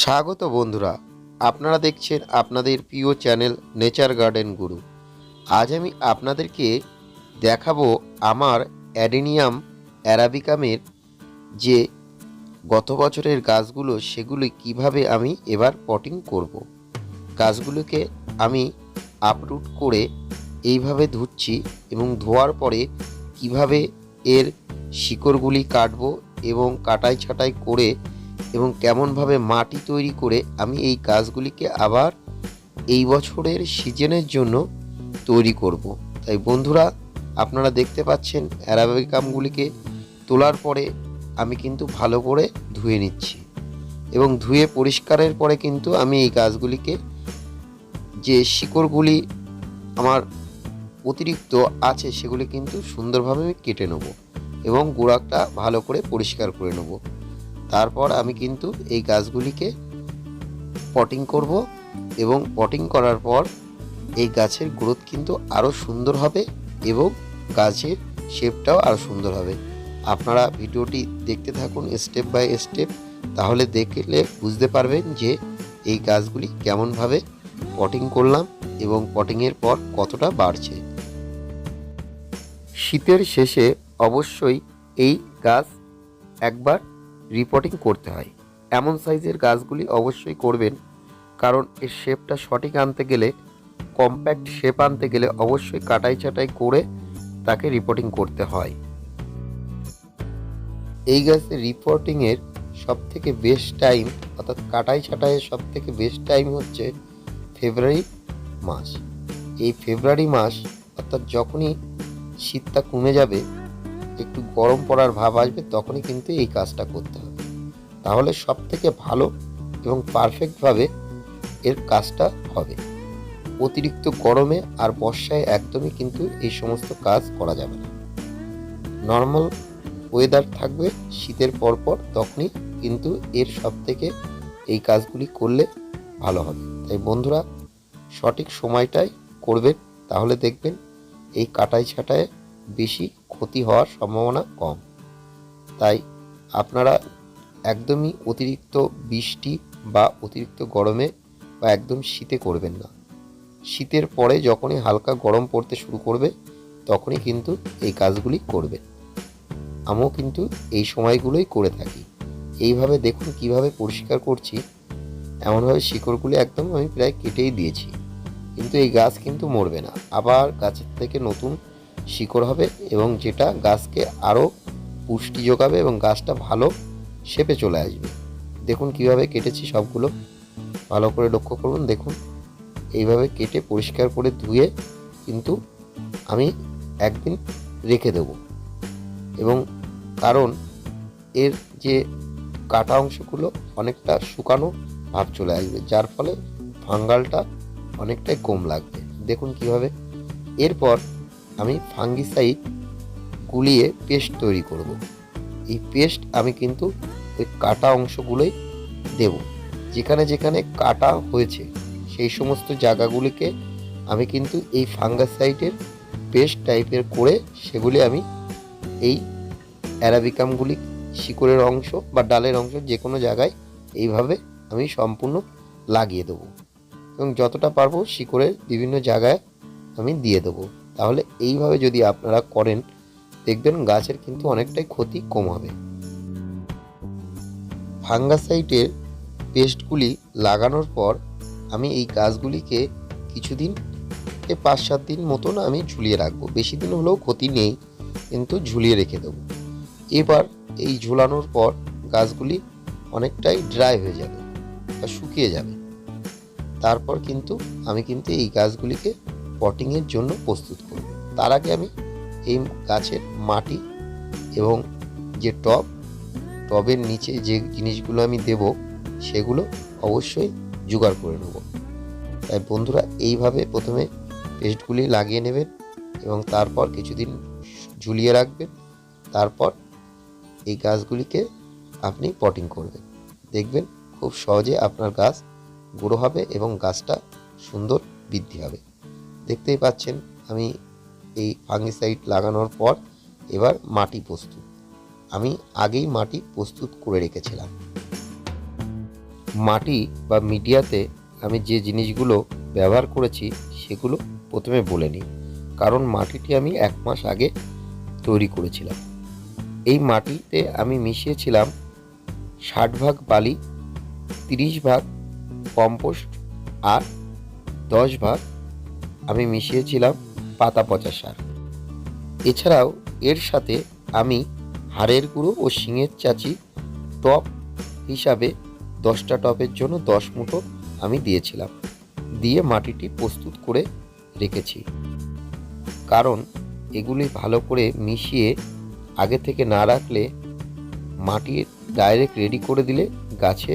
স্বাগত বন্ধুরা, আপনারা দেখছেন আপনাদের প্রিয় চ্যানেল নেচার গার্ডেন গুরু আজ আমি আপনাদেরকে দেখাবো আমার অ্যাডেনিয়াম অ্যারাবিকামের যে গত বছরের গাছগুলো, সেগুলি কীভাবে আমি এবার পটিং করব। গাছগুলোকে আমি আপরুট করে এইভাবে ধুচ্ছি এবং ধোয়ার পরে কীভাবে এর শিকড়গুলি কাটবো এবং কাটাই ছাটাই করে এবং কেমনভাবে মাটি তৈরি করে আমি এই গাছগুলিকে আবার এই বছরের সিজনের জন্য তৈরি করব। তাই বন্ধুরা, আপনারা দেখতে পাচ্ছেন অ্যারাবিকামগুলিকে তোলার পরে আমি কিন্তু ভালো করে ধুয়ে নিচ্ছি এবং ধুয়ে পরিষ্কারের পরে কিন্তু আমি এই গাছগুলিকে যে শিকড়গুলি আমার অতিরিক্ত আছে সেগুলি কিন্তু সুন্দরভাবে কেটে নেব এবং গোড়াটা ভালো করে পরিষ্কার করে নেব তারপর আমি কিন্তু এই গাছগুলিকে পটিং করব এবং পটিং করার পর এই গাছের গ্রোথ কিন্তু আরও সুন্দর হবে এবং গাছের শেপটাও আরও সুন্দর হবে। আপনারা ভিডিওটি দেখতে থাকুন স্টেপ বাই স্টেপ তাহলে দেখলে বুঝতে পারবেন যে এই গাছগুলি কেমনভাবে পটিং করলাম এবং পটিংয়ের পর কতটা বাড়ছে। শীতের শেষে অবশ্যই এই গাছ একবার রিপোর্টিং করতে হয়। এমন সাইজের গাছগুলি অবশ্যই করবেন, কারণ এর শেপটা সঠিক আনতে গেলে কম্প্যাক্ট শেপ আনতে গেলে অবশ্যই কাটাই ছাটাই করে তাকে রিপোর্টিং করতে হয়। এই গাছের রিপোর্টিংয়ের সব থেকে বেস্ট টাইম অর্থাৎ কাটাই ছাটাইয়ের সব থেকে বেস্ট টাইম হচ্ছে ফেব্রুয়ারি মাস। এই ফেব্রুয়ারি মাস, অর্থাৎ যখনই শীতটা কমে যাবে, একটু গরম পড়ার ভাব আসবে, তখনই কিন্তু এই কাজটা করতে তাহলে সব থেকে ভালো এবং পারফেক্টভাবে এর কাজটা হবে। অতিরিক্ত গরমে আর বর্ষায় একদমই কিন্তু এই সমস্ত কাজ করা যাবে না। নর্মাল ওয়েদার থাকবে, শীতের পরপর তখনই কিন্তু এর সব থেকে এই কাজগুলি করলে ভালো হবে। তাই বন্ধুরা, সঠিক সময়টাই করবেন, তাহলে দেখবেন এই কাটাই ছাটায় বেশি ক্ষতি হওয়ার সম্ভাবনা কম। তাই আপনারা একদমই অতিরিক্ত বৃষ্টি বা অতিরিক্ত গরমে বা একদম শীতে করবেন না। শীতের পরে যখনই হালকা গরম পড়তে শুরু করবে, তখনই কিন্তু এই কাজগুলি করবেন আমিও কিন্তু এই সময়গুলোই করে থাকি। এইভাবে দেখুন কীভাবে পরিষ্কার করছি, এমনভাবে শিকড়গুলি একদম আমি প্রায় কেটেই দিয়েছি। কিন্তু এই গাছ কিন্তু মরবে না। আবার গাছের থেকে নতুন শিকড় হবে এবং যেটা গাছকে আরও পুষ্টি যোগাবে এবং গাছটা ভালো শেপে চলে আসবে। দেখুন কীভাবে কেটেছি সবগুলো। ভালো করে লক্ষ্য করুন, দেখুন। এইভাবে কেটে পরিষ্কার করে ধুয়ে কিন্তু আমি একদিন রেখে দেব। এবং কারণ এর যে কাটা অংশগুলো অনেকটা শুকানো ভাব চলে আসবে, যার ফলে ফাঙ্গালটা অনেকটাই কম লাগবে। দেখুন কীভাবে। এরপর আমি ফাঙ্গিসাইড গুলিয়ে পেস্ট তৈরি করব। এই পেস্ট আমি কিন্তু ওই কাটা অংশগুলোই দেব। যেখানে যেখানে কাটা হয়েছে, সেই সমস্ত জায়গাগুলিকে আমি কিন্তু এই ফাঙ্গাসাইডের পেস্ট টাইপের করে সেগুলি আমি এই অ্যারাবিকামগুলি শিকড়ের অংশ বা ডালের অংশ যে কোনো জায়গায় এইভাবে আমি সম্পূর্ণ লাগিয়ে দেবো। এবং যতটা পারব শিকড়ের বিভিন্ন জায়গায় আমি দিয়ে দেবো। তাহলে এইভাবে যদি আপনারা করেন দেখবেন গাছের কিন্তু অনেকটাই ক্ষতি কম হবে। ফাঙ্গাসাইটের পেস্টগুলি লাগানোর পর আমি এই গাছগুলিকে কিছুদিন পাঁচ সাত দিন মতন আমি ঝুলিয়ে রাখব। বেশি দিন হলেও ক্ষতি নেই, কিন্তু ঝুলিয়ে রেখে দেবো। এবার এই ঝুলানোর পর গাছগুলি অনেকটাই ড্রাই হয়ে যাবে বা শুকিয়ে যাবে। তারপর কিন্তু আমি কিন্তু এই গাছগুলিকে পটিংয়ের জন্য প্রস্তুত করব। তার আগে আমি এই গাছের মাটি এবং যে টব, টবের নিচে যে জিনিসগুলো আমি দেব, সেগুলো অবশ্যই জোগাড় করে নেব। তাই বন্ধুরা, এইভাবে প্রথমে পেস্টগুলি লাগিয়ে নেবেন এবং তারপর কিছুদিন ঝুলিয়ে রাখবেন। তারপর এই গাছগুলিকে আপনি পটিং করবেন। দেখবেন খুব সহজে আপনার গাছ গুঁড়ো হবে এবং গাছটা সুন্দর বৃদ্ধি হবে। দেখতেই পাচ্ছেন, আমি এই ফাঙ্গিসাইড লাগানোর পর এবার মাটি প্রস্তুত। আমি আগেই মাটি প্রস্তুত করে রেখেছিলাম। মাটি বা মিডিয়াতে আমি যে জিনিসগুলো ব্যবহার করেছি সেগুলো প্রথমে বলে নিই। কারণ মাটিটি আমি এক মাস আগে তৈরি করেছিলাম। এই মাটিতে আমি মিশিয়েছিলাম ষাট ভাগ বালি, তিরিশ ভাগ কম্পোস্ট আর দশ ভাগ আমি মিশিয়েছিলাম পাতা পচা সার। এছাড়াও এর সাথে আমি হাড়ের গুঁড়ো ও শিঙের চাচি টপ হিসাবে দশটা টপের জন্য দশ মুঠো আমি দিয়েছিলাম। দিয়ে মাটিটি প্রস্তুত করে রেখেছি। কারণ এগুলি ভালো করে মিশিয়ে আগে থেকে না রাখলে মাটি ডাইরেক্ট রেডি করে দিলে গাছে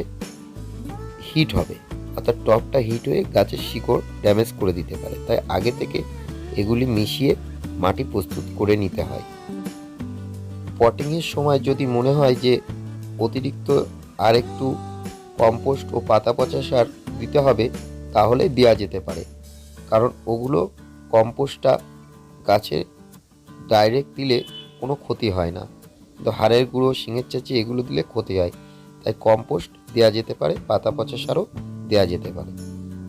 হিট হবে। অর্থাৎ টপটা হিট হয়ে গাছের শিকড় ড্যামেজ করে দিতে পারে। তাই আগে থেকে এগুলি মিশিয়ে মাটি প্রস্তুত করে নিতে হয়। পটিংয়ের সময় যদি মনে হয় যে অতিরিক্ত আর একটু কম্পোস্ট ও পাতা পচা সার দিতে হবে, তাহলে দেওয়া যেতে পারে। কারণ ওগুলো কম্পোস্টটা গাছে ডাইরেক্ট দিলে কোনো ক্ষতি হয় না। কিন্তু হাড়ের গুঁড়ো, শিঙের চাচি এগুলো দিলে ক্ষতি হয়। তাই কম্পোস্ট দেওয়া যেতে পারে পাতা পচা সারও দেওয়া যেতে পারে।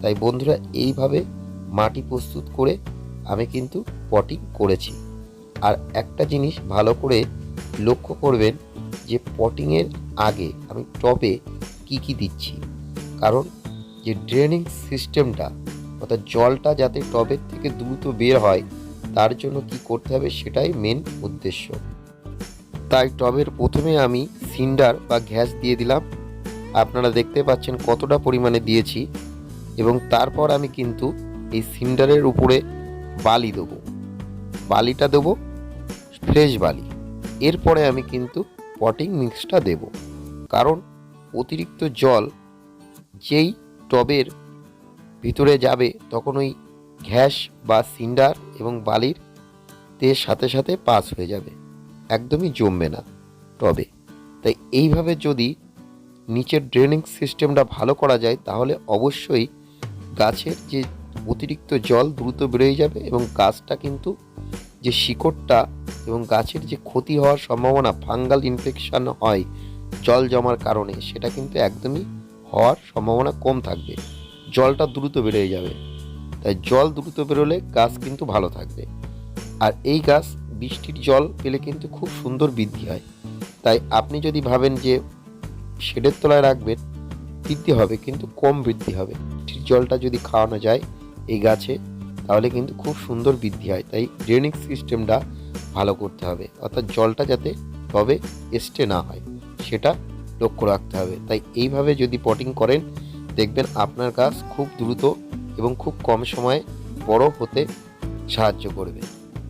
তাই বন্ধুরা, এইভাবে মাটি প্রস্তুত করে আমি কিন্তু পটিং করেছি। আর একটা জিনিস ভালো করে লক্ষ্য করবেন যে পটিংয়ের আগে আমি টবে কি কি দিচ্ছি। কারণ যে ড্রেনিং সিস্টেমটা অর্থাৎ জলটা যাতে টবের থেকে দ্রুত বের হয়, তার জন্য কি করতে হবে সেটাই মেন উদ্দেশ্য। তাই টবের প্রথমে আমি সিন্ডার বা গ্যাস দিয়ে দিলাম। আপনারা দেখতে পাচ্ছেন কতটা পরিমাণে দিয়েছি। এবং তারপর আমি কিন্তু এই সিন্ডারের উপরে বালি দেবো। বালিটা দেবো, ফ্রেশ বালি। এরপরে আমি কিন্তু পটিং মিক্সটা দেব। কারণ অতিরিক্ত জল যেই টবের ভিতরে যাবে, তখন ওই ঘ্যাস বা সিন্ডার এবং বালির তে সাথে সাথে পাস হয়ে যাবে। একদমই জমবে না টবে। তাই এইভাবে যদি নিচের ড্রেনিং সিস্টেমটা ভালো করা যায়, তাহলে অবশ্যই গাছের যে অতিরিক্ত জল দ্রুত বেরোয় যাবে এবং গাছটা কিন্তু যে শিকড়টা এবং গাছের যে ক্ষতি হওয়ার সম্ভাবনা, ফাঙ্গাল ইনফেকশন হয়, জল জমার কারণে, সেটা কিন্তু একদমই হওয়ার সম্ভাবনা কম থাকবে। জলটা দ্রুত বেরোয় যাবে। তাই জল দ্রুত বেরোলে গাছ কিন্তু ভালো থাকবে। আর এই গাছ বৃষ্টির জল পেলে কিন্তু খুব সুন্দর বৃদ্ধি হয়। তাই আপনি যদি ভাবেন যে শেডের তলায় রাখবেন, বৃদ্ধি হবে, কিন্তু কম বৃদ্ধি হবে। বৃষ্টির জলটা যদি খাওয়ানো যায় এই গাছে, তাহলে কিন্তু খুব সুন্দর বৃদ্ধি হয়। তাই ড্রেনিং সিস্টেমটা ভালো করতে হবে। অর্থাৎ জলটা যাতে তবে স্টে না হয়, সেটা লক্ষ্য রাখতে হবে। তাই এইভাবে যদি পটিং করেন, দেখবেন আপনার গাছ খুব দ্রুত এবং খুব কম সময়ে বড় হতে সাহায্য করবে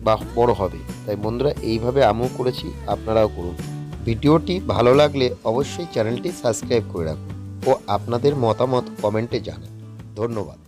বা বড় হবে। তাই বন্ধুরা, এইভাবে আমিও করেছি, আপনারাও করুন। ভিডিওটি ভালো লাগলে অবশ্যই চ্যানেলটি সাবস্ক্রাইব করে রাখুন ও আপনাদের মতামত কমেন্টে জানান। ধন্যবাদ।